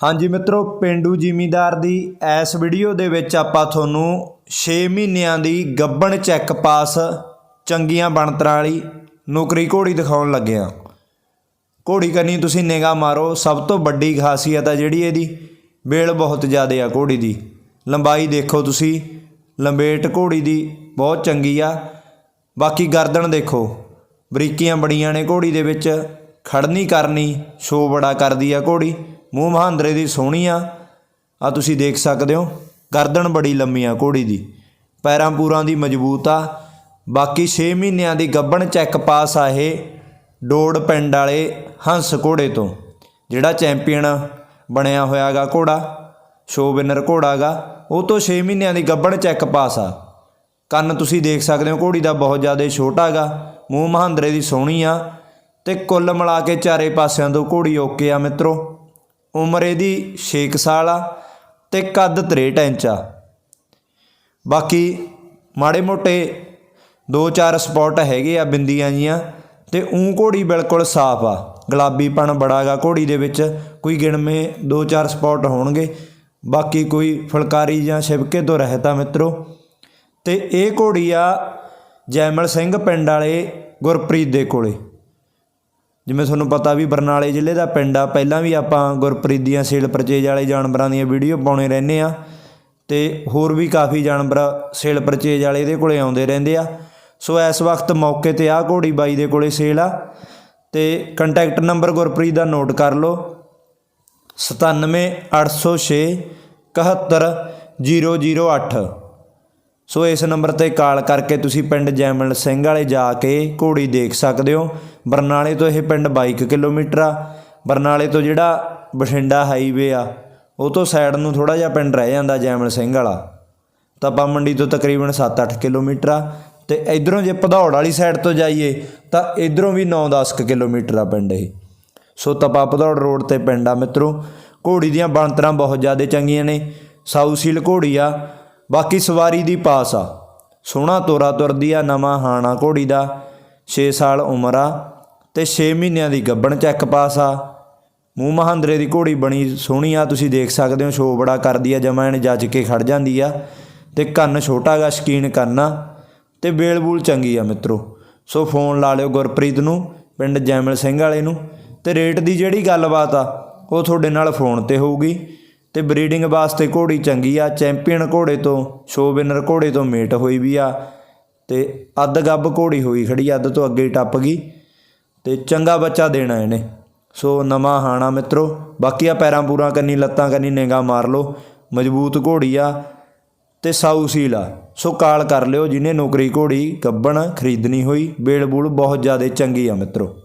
ਹਾਂਜੀ ਮਿੱਤਰੋ, ਪਿੰਡੂ ਜ਼ਿਮੀਂਦਾਰ ਦੀ ਇਸ ਵੀਡੀਓ ਦੇ ਵਿੱਚ ਆਪਾਂ ਤੁਹਾਨੂੰ 6 ਮਹੀਨਿਆਂ ਦੀ ਗੱਬਣ ਚੈੱਕ ਪਾਸ ਚੰਗੀਆਂ ਬਣਤਰਾਂ ਵਾਲੀ ਨੌਕਰੀ ਘੋੜੀ ਦਿਖਾਉਣ ਲੱਗੇ ਆ ਘੋੜੀ ਕਰਨੀ ਤੁਸੀਂ ਨਿਗਾਹ ਮਾਰੋ, ਸਭ ਤੋਂ ਵੱਡੀ ਖਾਸੀਅਤ ਆ ਜਿਹੜੀ ਇਹਦੀ ਬੇਲ ਬਹੁਤ ਜ਼ਿਆਦਾ ਆ ਘੋੜੀ ਦੀ। ਲੰਬਾਈ ਦੇਖੋ ਤੁਸੀਂ, ਲੰਬੇਟ ਘੋੜੀ ਦੀ ਬਹੁਤ ਚੰਗੀ ਆ। ਬਾਕੀ ਗਰਦਨ ਦੇਖੋ, ਬਰੀਕੀਆਂ ਬੜੀਆਂ ਨੇ ਘੋੜੀ ਦੇ ਵਿੱਚ, ਖੜਨੀ ਕਰਨੀ, ਸ਼ੋ ਬੜਾ ਕਰਦੀ ਆ ਘੋੜੀ। ਮੂੰਹ ਮਹਾਂਦਰੇ ਦੀ ਸੋਹਣੀ ਆ। ਆ ਤੁਸੀਂ ਦੇਖ ਸਕਦੇ ਹੋ, ਗਰਦਨ ਬੜੀ ਲੰਮੀ ਆ ਘੋੜੀ ਦੀ। ਪੈਰਾਂ ਪੂਰਾਂ ਦੀ ਮਜ਼ਬੂਤ ਆ। ਬਾਕੀ 6 ਮਹੀਨਿਆਂ ਦੀ ਗੱਬਣ ਚੈੱਕ ਪਾਸ ਆ ਇਹ ਡੋੜ ਪਿੰਡ ਵਾਲੇ ਹੰਸ ਘੋੜੇ ਤੋਂ, ਜਿਹੜਾ ਚੈਂਪੀਅਨ ਬਣਿਆ ਹੋਇਆਗਾ ਘੋੜਾ ਸ਼ੋ ਵਿਨਰ ਘੋੜਾਗਾ। ਉਹ ਤੋਂ 6 ਮਹੀਨਿਆਂ ਦੀ ਗੱਬਣ ਚੈੱਕ ਪਾਸ ਆ। ਕੰਨ ਤੁਸੀਂ ਦੇਖ ਸਕਦੇ ਹੋ, ਘੋੜੀ ਦਾ ਬਹੁਤ ਜ਼ਿਆਦਾ ਛੋਟਾ ਗਾ, ਮੂੰਹ ਮਹਾਂਦਰੇ ਦੀ ਸੋਹਣੀ ਆ। ਤੇ ਕੁੱਲ ਮਿਲਾ ਕੇ ਚਾਰੇ ਪਾਸਿਆਂ ਤੋਂ ਘੋੜੀ ਓਕੇ ਆ ਮਿੱਤਰੋ। ਉਮਰ ਇਹਦੀ 6 ਸਾਲ ਆ ਤੇ ਕੱਦ 63 ਇੰਚ ਆ। ਬਾਕੀ ਮਾੜੇ ਮੋਟੇ ਦੋ ਚਾਰ ਸਪੌਟ ਹੈਗੇ ਆ ਬਿੰਦੀਆਂ ਜੀਆਂ ਤੇ ਊਂ ਘੋੜੀ ਬਿਲਕੁਲ ਸਾਫ਼ ਆ। ਗੁਲਾਬੀਪਣ ਬੜਾ ਗਾ ਘੋੜੀ ਦੇ ਵਿੱਚ, ਕੋਈ ਗਿਣਵੇਂ ਦੋ ਚਾਰ ਸਪੌਟ ਹੋਣਗੇ। ਬਾਕੀ ਕੋਈ ਫੁਲਕਾਰੀ ਜਾਂ ਛਿਪਕੇ ਤੋਂ ਰਹਿਤਾ ਆ ਮਿੱਤਰੋ। ਤੇ ਇਹ ਘੋੜੀ ਆ ਜੈਮਲ ਸਿੰਘ ਪਿੰਡ ਵਾਲੇ ਗੁਰਪ੍ਰੀਤ ਦੇ ਕੋਲੇ। ਜਿਵੇਂ ਤੁਹਾਨੂੰ ਪਤਾ ਵੀ ਬਰਨਾਲੇ ਜ਼ਿਲ੍ਹੇ ਦਾ ਪਿੰਡ ਆ, ਪਹਿਲਾਂ ਵੀ ਆਪਾਂ ਗੁਰਪ੍ਰੀਤ ਦੀਆਂ ਸੇਲ ਪਰਚੇਜ ਵਾਲੇ ਜਾਨਵਰਾਂ ਦੀਆਂ ਵੀਡੀਓ ਪਾਉਣੇ ਰਹਿੰਦੇ ਆ ਤੇ ਹੋਰ ਵੀ ਕਾਫੀ ਜਾਨਵਰ ਸੇਲ ਪਰਚੇਜ ਵਾਲੇ ਇਹਦੇ ਕੋਲੇ ਆਉਂਦੇ ਰਹਿੰਦੇ ਆ। ਸੋ ਇਸ ਵਕਤ ਮੌਕੇ ਤੇ ਆ ਘੋੜੀ ਬਾਈ ਦੇ ਕੋਲੇ ਸੇਲ ਆ ਤੇ ਕੰਟੈਕਟ ਨੰਬਰ ਗੁਰਪ੍ਰੀਤ ਦਾ ਨੋਟ ਕਰ ਲਓ। 97806 71008 ਸੋ ਇਸ ਨੰਬਰ ਤੇ ਕਾਲ ਕਰਕੇ ਤੁਸੀਂ ਪਿੰਡ ਜੈਮਲ ਸਿੰਘ ਵਾਲੇ ਜਾ ਕੇ ਘੋੜੀ ਦੇਖ ਸਕਦੇ ਹੋ। ਬਰਨਾਲੇ ਤੋਂ ਇਹ ਪਿੰਡ 22 ਕਿਲੋਮੀਟਰ ਆ। ਬਰਨਾਲੇ ਤੋਂ ਜਿਹੜਾ ਬਠਿੰਡਾ ਹਾਈਵੇ ਆ, ਉਹ ਤੋਂ ਸਾਈਡ ਨੂੰ ਥੋੜਾ ਜਿਹਾ ਪਿੰਡ ਰਹਿ ਜਾਂਦਾ ਜੈਮਲ ਸਿੰਘ ਵਾਲਾ। ਤਪਾ ਮੰਡੀ ਤੋਂ ਤਕਰੀਬਨ 7-8 ਕਿਲੋਮੀਟਰ ਆ। ਤੇ ਇਧਰੋਂ ਜੇ ਭਦੌੜ ਵਾਲੀ ਸਾਈਡ ਤੋਂ ਜਾਈਏ, ਤਾਂ ਇਧਰੋਂ ਵੀ 9-10 ਕਿਲੋਮੀਟਰ ਆ ਪਿੰਡ ਇਹ। ਸੋ ਤਪਾ ਭਦੌੜ ਰੋਡ ਤੇ ਪਿੰਡ ਆ ਮਿੱਤਰੋ। ਘੋੜੀ ਦੀਆਂ ਬਣਤਰਾਂ ਬਹੁਤ ਜ਼ਿਆਦਾ ਚੰਗੀਆਂ ਨੇ। ਸਾਊ ਸੀਲ ਘੋੜੀ ਆ। ਬਾਕੀ ਸਵਾਰੀ ਦੀ ਪਾਸ ਆ। ਸੋਹਣਾ ਤੋਰਾ ਤੁਰਦੀ ਆ ਨਵਾਂ ਹਾਣਾ ਘੋੜੀ ਦਾ 6 ਸਾਲ ਉਮਰ ਆ ਤੇ 6 ਮਹੀਨਿਆਂ ਦੀ ਗੱਬਣ ਚੈੱਕ ਪਾਸ ਆ। ਮੂੰਹ ਮਹਾਂਦਰੇ ਦੀ ਘੋੜੀ ਬਣੀ ਸੋਹਣੀ ਆ, ਤੁਸੀਂ ਦੇਖ ਸਕਦੇ ਹੋ ਸ਼ੋ ਬੜਾ ਕਰਦੀ ਆ, ਜਮਾ ਇਹਨੇ ਜੱਜ ਕੇ ਖੜ ਜਾਂਦੀ ਆ। ਤੇ ਕੰਨ ਛੋਟਾ ਗਾ, ਸ਼ਕੀਨ ਕਰਨਾ ਆ ਤੇ ਬੇਲ ਬੂਲ ਚੰਗੀ ਆ ਮਿੱਤਰੋ। ਸੋ ਫੋਨ ਲਾ ਲਿਓ ਗੁਰਪ੍ਰੀਤ ਨੂੰ, ਪਿੰਡ ਜੈਮਲ ਸਿੰਘ ਵਾਲੇ ਨੂੰ ਤੇ ਰੇਟ ਦੀ ਜਿਹੜੀ ਗੱਲਬਾਤ ਆ, ਉਹ ਤੁਹਾਡੇ ਨਾਲ ਫੋਨ ਤੇ ਹੋਊਗੀ। ਤੇ ਬਰੀਡਿੰਗ ਵਾਸਤੇ ਘੋੜੀ ਚੰਗੀ ਆ ਚੈਂਪੀਅਨ ਘੋੜੇ ਤੋਂ ਸ਼ੋ ਵਿਨਰ ਘੋੜੇ ਤੋਂ ਮੇਟ ਹੋਈ ਵੀ ਆ। ਤੇ ਅੱਧ ਗੱਬ ਘੋੜੀ ਹੋਈ ਖੜੀ, ਅੱਧ ਤੋਂ ਅੱਗੇ ਟੱਪ ਗਈ ਤੇ ਚੰਗਾ ਬੱਚਾ ਦੇਣਾ ਇਹਨੇ। ਸੋ ਨਵਾਂ ਹਾਣਾ ਮਿੱਤਰੋ, ਬਾਕੀ ਆ ਪੈਰਾਂ ਪੂਰਾ ਕੰਨੀ ਲੱਤਾਂ ਕੰਨੀ ਨਿਗਾ ਮਾਰ ਲਓ। ਮਜ਼ਬੂਤ ਘੋੜੀ ਆ ਤੇ ਸਾਊ ਸੀਲ ਆ। ਸੋ ਕਾਲ ਕਰ ਲਿਓ, ਜਿਹਨੇ ਨੌਕਰੀ ਘੋੜੀ ਗੱਬਣ ਖਰੀਦਣੀ ਹੋਈ ਬੇਲ ਬੂਲ ਬਹੁਤ ਜ਼ਿਆਦਾ ਚੰਗੀ ਆ ਮਿੱਤਰੋ।